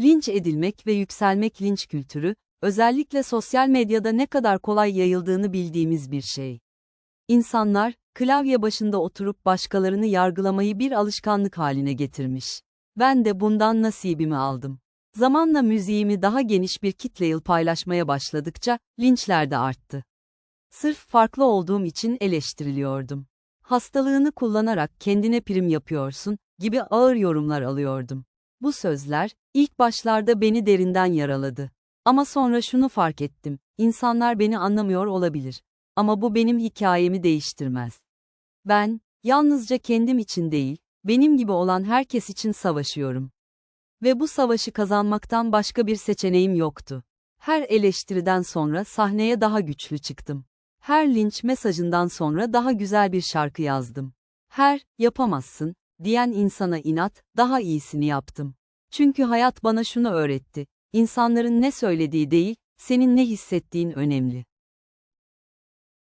Linç edilmek ve yükselmek linç kültürü, özellikle sosyal medyada ne kadar kolay yayıldığını bildiğimiz bir şey. İnsanlar, klavye başında oturup başkalarını yargılamayı bir alışkanlık haline getirmiş. Ben de bundan nasibimi aldım. Zamanla müziğimi daha geniş bir kitle paylaşmaya başladıkça, linçler de arttı. Sırf farklı olduğum için eleştiriliyordum. Hastalığını kullanarak kendine prim yapıyorsun, gibi ağır yorumlar alıyordum. Bu sözler, ilk başlarda beni derinden yaraladı. Ama sonra şunu fark ettim, insanlar beni anlamıyor olabilir. Ama bu benim hikayemi değiştirmez. Ben, yalnızca kendim için değil, benim gibi olan herkes için savaşıyorum. Ve bu savaşı kazanmaktan başka bir seçeneğim yoktu. Her eleştiriden sonra sahneye daha güçlü çıktım. Her linç mesajından sonra daha güzel bir şarkı yazdım. Her, yapamazsın, diyen insana inat, daha iyisini yaptım. Çünkü hayat bana şunu öğretti. İnsanların ne söylediği değil, senin ne hissettiğin önemli.